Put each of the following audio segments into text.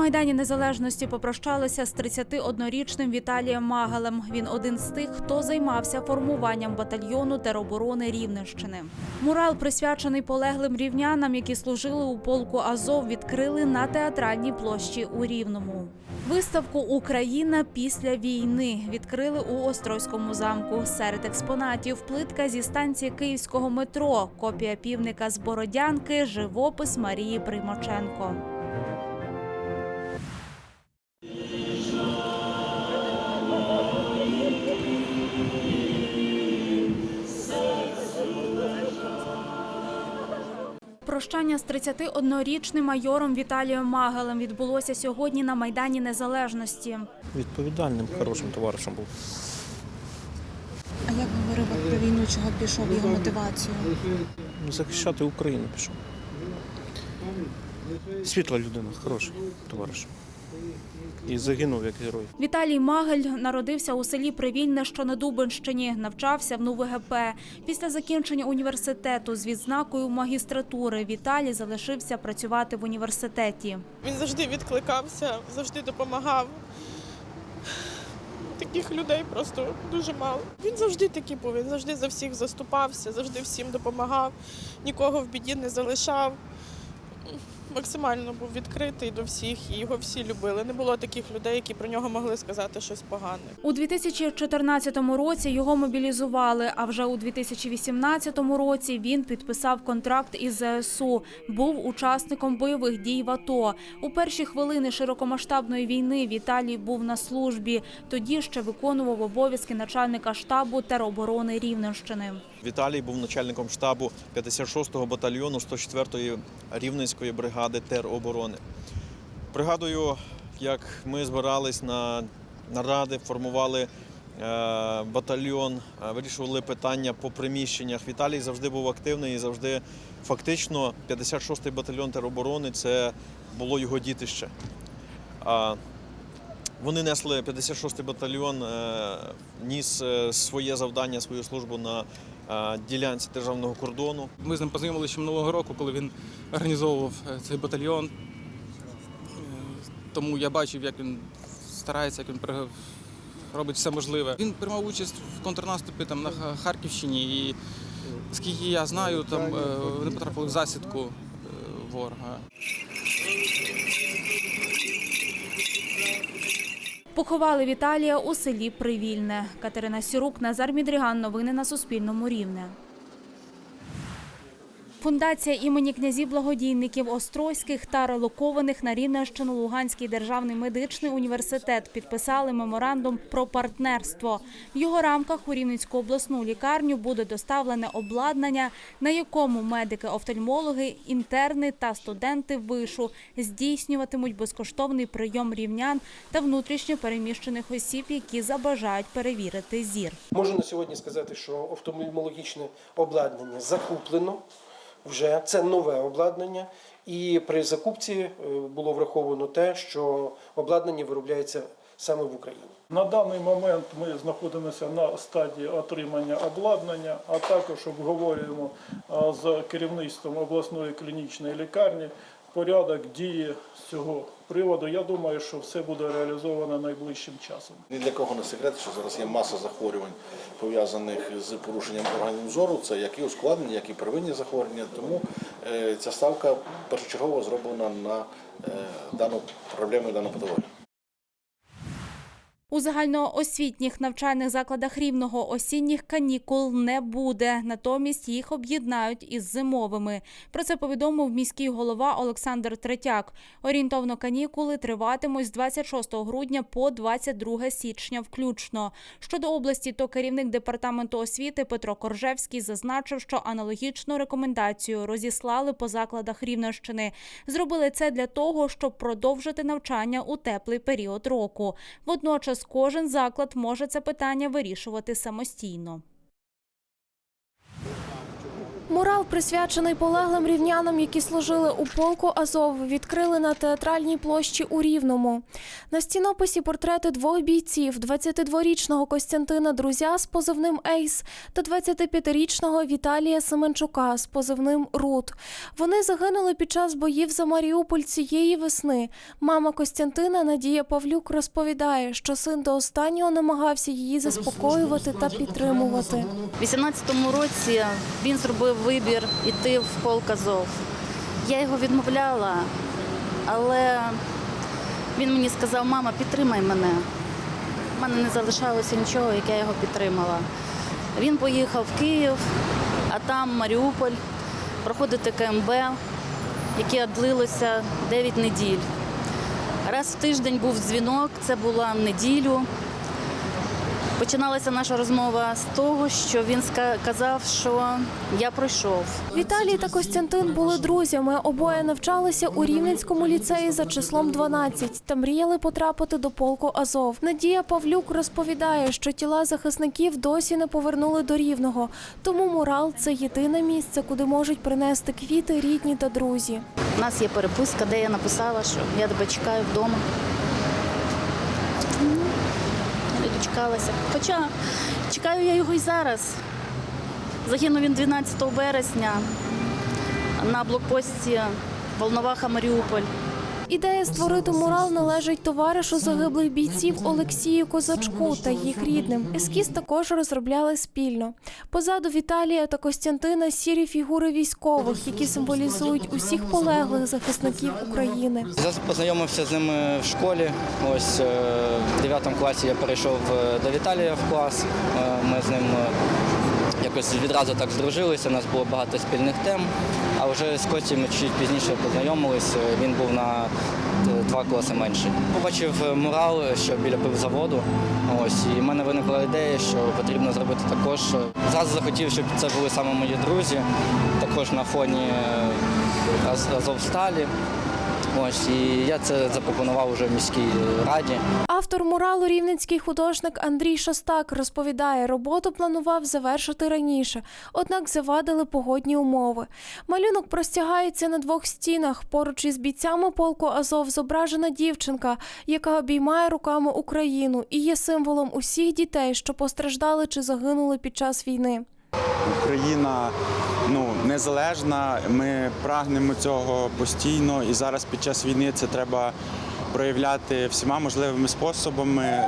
Майдані Незалежності попрощалися з 31-річним Віталієм Магалем. Він один з тих, хто займався формуванням батальйону тероборони Рівненщини. Мурал, присвячений полеглим рівнянам, які служили у полку Азов, відкрили на театральній площі у Рівному. Виставку Україна після війни відкрили у Острозькому замку. Серед експонатів плитка зі станції київського метро, копія півника з Бородянки, живопис Марії Примаченко. Прощання з 31-річним майором Віталієм Магелем відбулося сьогодні на Майдані Незалежності. Відповідальним, хорошим товаришем був. А як говорив про війну, чого пішов його мотивацію? Захищати Україну пішов. Світла людина, хороший товариш. І загинув як герой. Віталій Магель народився у селі Привільне, що на Дубенщині, навчався в НУВГП. Після закінчення університету з відзнакою магістратури Віталій залишився працювати в університеті. Він завжди відкликався, завжди допомагав. Таких людей просто дуже мало. Він завжди такий був, він завжди за всіх заступався, завжди всім допомагав, нікого в біді не залишав. Максимально був відкритий до всіх, і його всі любили. Не було таких людей, які про нього могли сказати щось погане. У 2014 році його мобілізували, а вже у 2018 році він підписав контракт із ЗСУ. Був учасником бойових дій в АТО. У перші хвилини широкомасштабної війни Віталій був на службі. Тоді ще виконував обов'язки начальника штабу тероборони Рівненщини. Віталій був начальником штабу 56-го батальйону 104-ї Рівненської бригади тероборони. Пригадую, як ми збирались на наради, формували е, батальйон, е, вирішували питання по приміщеннях. Віталій завжди був активний і завжди фактично 56-й батальйон тероборони це було його дітище. Вони несли 56-й батальйон, е, ніс своє завдання, свою службу на ділянці державного кордону. Ми з ним познайомилися ще минулого року, коли він організовував е, цей батальйон. Е, Тому я бачив, як він старається, як він робить все можливе. Він приймав участь в контрнаступі там на Харківщині, і скільки я знаю, там е, вони потрапили в засідку е, ворога. Поховали Віталія у селі Привільне. Катерина Сірук, Назар Мідріган. Новини на Суспільному рівне. Фундація імені князів благодійників Острозьких та релокованих на Рівненщину Луганський державний медичний університет підписали меморандум про партнерство. В його рамках у Рівненську обласну лікарню буде доставлене обладнання, на якому медики-офтальмологи, інтерни та студенти вишу здійснюватимуть безкоштовний прийом рівнян та внутрішньо переміщених осіб, які забажають перевірити зір. Можу на сьогодні сказати, що офтальмологічне обладнання закуплено вже це нове обладнання, і при закупці е, було враховано те, що обладнання виробляється саме в Україні. На даний момент ми знаходимося на стадії отримання обладнання, а також обговорюємо з керівництвом обласної клінічної лікарні порядок дії цього приводу. Я думаю, що все буде реалізовано найближчим часом. Ні для кого не секрет, що зараз є маса захворювань пов'язаних з порушенням органів зору. Це як і ускладнення, як і первинні захворювання. Тому е, ця ставка першочергово зроблена на е, дану проблему, дану патологію. У загальноосвітніх навчальних закладах рівного осінніх канікул не буде. Натомість їх об'єднають із зимовими. Про це повідомив міський голова Олександр Третяк. Орієнтовно канікули триватимуть з 26 грудня по 22 січня включно. Щодо області, то керівник департаменту освіти Петро Коржевський зазначив, що аналогічну рекомендацію розіслали по закладах Рівненщини. Зробили це для того, щоб продовжити навчання у теплий період року. Водночас кожен заклад може це питання вирішувати самостійно. Мурал, присвячений полеглим рівнянам, які служили у полку Азов, відкрили на театральній площі у Рівному. На стінописі портрети двох бійців: 22-річного Костянтина Друзя з позивним Ейс та 25-річного Віталія Семенчука з позивним Рут. Вони загинули під час боїв за Маріуполь цієї весни. Мама Костянтина Надія Павлюк розповідає, що син до останнього намагався її заспокоювати та підтримувати. У 18-му році він зробив вибір іти в полк Азов. Я його відмовляла, але він мені сказав, мама, підтримай мене. У мене не залишалося нічого, як я його підтримала. Він поїхав в Київ, а там Маріуполь, проходити КМБ, яке длилося 9 неділь. Раз в тиждень був дзвінок, це була неділю. Починалася наша розмова з того, що він казав, що я пройшов. Віталій та Костянтин були друзями. Обоє навчалися у Рівненському ліцеї за числом 12 та мріяли потрапити до полку Азов. Надія Павлюк розповідає, що тіла захисників досі не повернули до Рівного. Тому мурал це єдине місце, куди можуть принести квіти рідні та друзі. У нас є переписка, де я написала, що я тебе чекаю вдома. Ну, Я не дочекалася. Хоча чекаю я його і зараз. Загинув він 12 березня на блокпості Волноваха Маріуполь. Ідея створити мурал належить товаришу загиблих бійців Олексію Козачку та їх рідним. Ескіз також розробляли спільно. Позаду Віталія та Костянтина сірі фігури військових, які символізують усіх полеглих захисників України. Я познайомився з ними в школі. Ось е, в 9 класі я перейшов е, до Віталія в клас. Е, Ми з ним якось відразу так здружилися, у нас було багато спільних тем. А вже з Костю ми чуть пізніше познайомились. Е, Він був на два класи менше. Побачив е, мурал, що біля пивзаводу. Ось і в мене виникла ідея, що потрібно зробити також. е, Зразу захотів, щоб це були саме мої друзі, також на фоні е, Аз- Азовсталі. Ось і я це запропонував уже в міській раді. Автор муралу рівненський художник Андрій Шостак розповідає, роботу планував завершити раніше, однак завадили погодні умови. Малюнок простягається на двох стінах. Поруч із бійцями полку Азов зображена дівчинка, яка обіймає руками Україну і є символом усіх дітей, що постраждали чи загинули під час війни. Україна ну, незалежна, ми прагнемо цього постійно, і зараз під час війни це треба проявляти всіма можливими способами,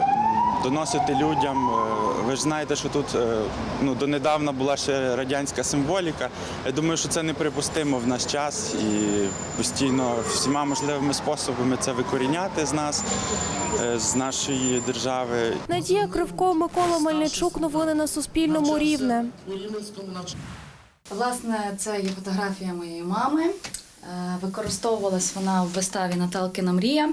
доносити людям. Е, Ви ж знаєте, що тут е, ну, донедавна була ще радянська символіка. Я думаю, що це неприпустимо в наш час і постійно всіма можливими способами це викоріняти з нас, е, з нашої держави. Надія Кривко, Микола Мельничук. Новини на Суспільному рівне. Власне, це є фотографія моєї мами. Використовувалась вона в виставі Наталкина мрія,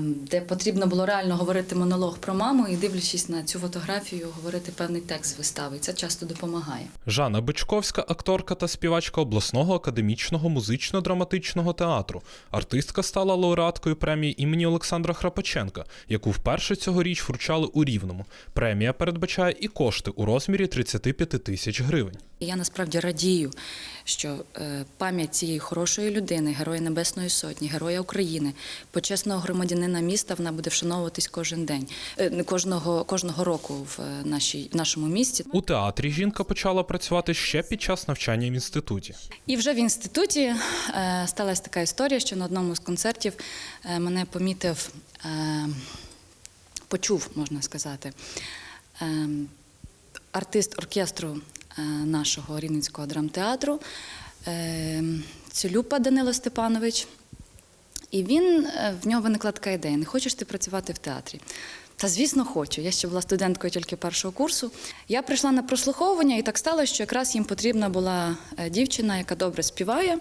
де потрібно було реально говорити монолог про маму і, дивлячись на цю фотографію, говорити певний текст вистави. Це часто допомагає. Жанна Бичковська, акторка та співачка обласного академічного музично-драматичного театру. Артистка стала лауреаткою премії імені Олександра Храпаченка, яку вперше цьогоріч вручали у Рівному. Премія передбачає і кошти у розмірі 35 тисяч гривень. І Я насправді радію, що е, пам'ять цієї хорошої людини, Героя Небесної Сотні, Героя України, почесного громадянина міста, вона буде вшановуватись кожен день, е, кожного, кожного року в е, нашій, в нашому місті. У театрі жінка почала працювати ще під час навчання в інституті. І вже в інституті сталася така історія, що на одному з концертів мене помітив, почув, можна сказати, артист оркестру нашого Рівненського драмтеатру е, Цюлюпа Данило Степанович. І він е, в нього виникла така ідея: не хочеш ти працювати в театрі? Та звісно, хочу. Я ще була студенткою тільки першого курсу. Я прийшла на прослуховування, і так сталося, що якраз їм потрібна була е, дівчина, яка добре співає.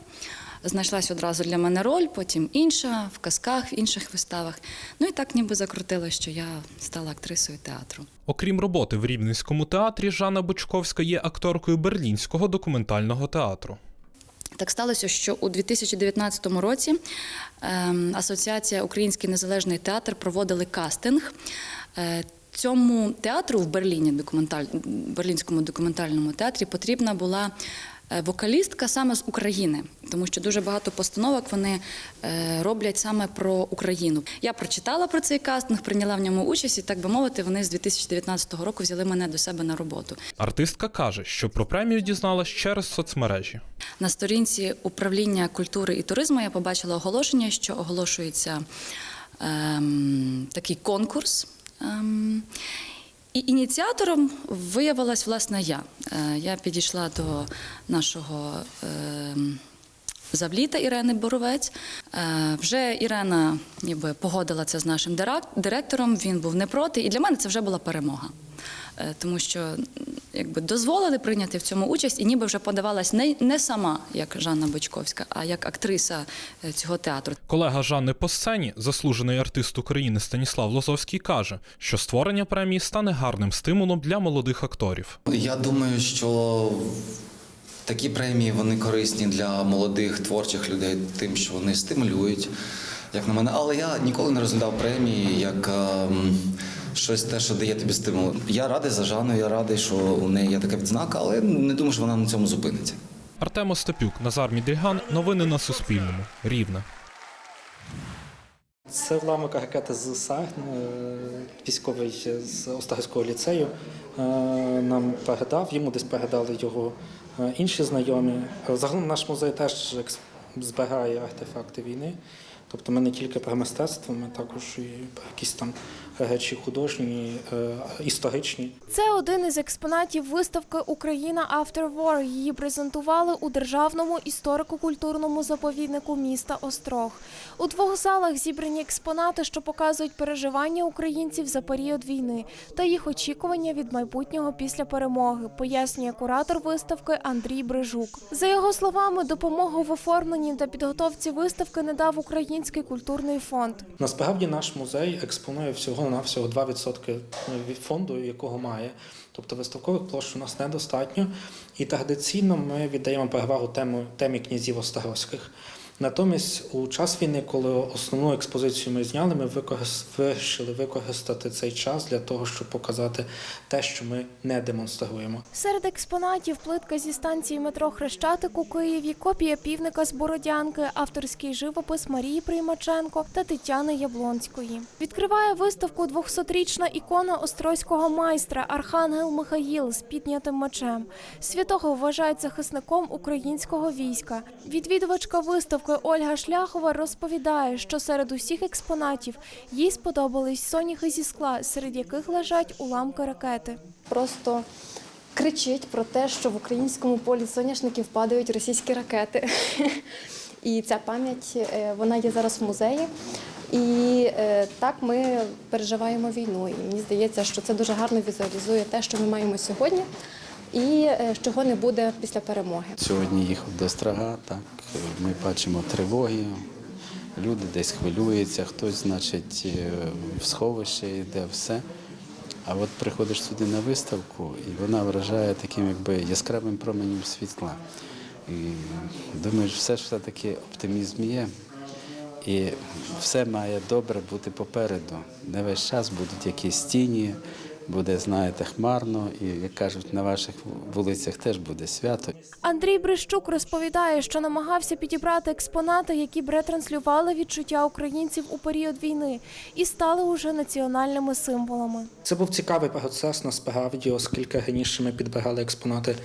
Знайшлась одразу для мене роль, потім інша в казках, в інших виставах. Ну і так ніби закрутило, що я стала актрисою театру. Окрім роботи в Рівненському театрі, Жанна Бичковська є акторкою Берлінського документального театру. Так сталося, що у 2019 році ем, Асоціація Український незалежний театр проводили кастинг. Е, цьому театру в Берліні, документаль... Берлінському документальному театрі, потрібна була вокалістка саме з України, тому що дуже багато постановок вони е, роблять саме про Україну. Я прочитала про цей кастинг, прийняла в ньому участь, і так би мовити, вони з 2019 року взяли мене до себе на роботу. Артистка каже, що про премію дізналась через соцмережі. На сторінці управління культури і туризму я побачила оголошення, що оголошується ем, такий конкурс. Ем, і ініціатором виявилась власне я. Е, я підійшла до нашого ем, завліта Ірени Боровець. Е, вже Ірена ніби погодила це з нашим директором. Він був не проти, і для мене це вже була перемога. Е, Тому що якби дозволили прийняти в цьому участь, і ніби вже подавалась не, не сама як Жанна Бочковська, а як актриса е, цього театру. Колега Жанни по сцені, заслужений артист України Станіслав Лозовський, каже, що створення премії стане гарним стимулом для молодих акторів. Я думаю, що такі премії вони корисні для молодих творчих людей, тим, що вони стимулюють, як на мене. Але я ніколи не розглядав премії як ем, щось те, що дає тобі стимул. Я радий за Жанну, я радий, що у неї є така відзнака, але не думаю, що вона на цьому зупиниться. Артем Остапюк, Назар Мідріган. Новини на Суспільному. Рівне. Це уламок ракети з САГ, е, військовий з Острозького ліцею. е, Нам передав, йому десь передали його е, інші знайомі. Загалом наш музей теж збирає артефакти війни. Тобто ми не тільки про мистецтво, ми також і про якісь там речі художні, е, історичні. Це один із експонатів виставки Україна After War. Її презентували у державному історико-культурному заповіднику міста Острог. У двох залах зібрані експонати, що показують переживання українців за період війни та їх очікування від майбутнього після перемоги, пояснює куратор виставки Андрій Брижук. За його словами, допомогу в оформленні та підготовці виставки надав Український культурний фонд. Насправді наш музей експонує всього всього 2% від фонду, якого має. Тобто виставкових площ у нас недостатньо, і традиційно ми віддаємо перевагу темі, темі князів Острозьких. Натомість, у час війни, коли основну експозицію ми зняли, ми вирішили використати цей час для того, щоб показати те, що ми не демонструємо. Серед експонатів плитка зі станції метро Хрещатик у Києві, копія півника з Бородянки, авторський живопис Марії Приймаченко та Тетяни Яблонської. Відкриває виставку 200-річна ікона острозького майстра Архангел Михаїл з піднятим мечем. Святого вважають захисником українського війська. Відвідувачка виставки Ольга Шляхова розповідає, що серед усіх експонатів їй сподобались соняхи зі скла, серед яких лежать уламки ракети. просто кричить про те, що в українському полі соняшників падають російські ракети. І ця пам'ять е, вона є зараз в музеї. І е, так ми переживаємо війну. І мені здається, що це дуже гарно візуалізує те, що ми маємо сьогодні, і е, чого не буде після перемоги. Сьогодні їхав до Страга, так ми бачимо тривоги, люди десь хвилюються, хтось, значить, е, в сховище йде все. А от приходиш сюди на виставку, і вона вражає таким якби яскравим променем світла. І думаєш, все ж все-таки оптимізм є. І все має добре бути попереду. Не весь час будуть якісь тіні, буде, знаєте, хмарно, і як кажуть, на ваших вулицях теж буде свято. Андрій Брищук розповідає, що намагався підібрати експонати, які б ретранслювали відчуття українців у період війни і стали уже національними символами. Це був цікавий процес насправді, оскільки раніше ми підбирали експонати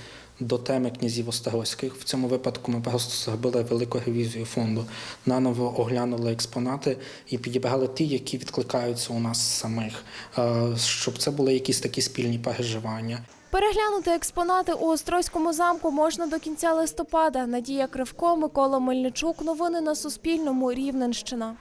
до теми князів Острозьких. В цьому випадку ми просто зробили велику ревізію фонду, наново оглянули експонати і підібрали ті, які відкликаються у нас самих, е, щоб це були якісь такі спільні переживання. Переглянути експонати у Острозькому замку можна до кінця листопада. Надія Кривко, Микола Мельничук. Новини на Суспільному. Рівненщина.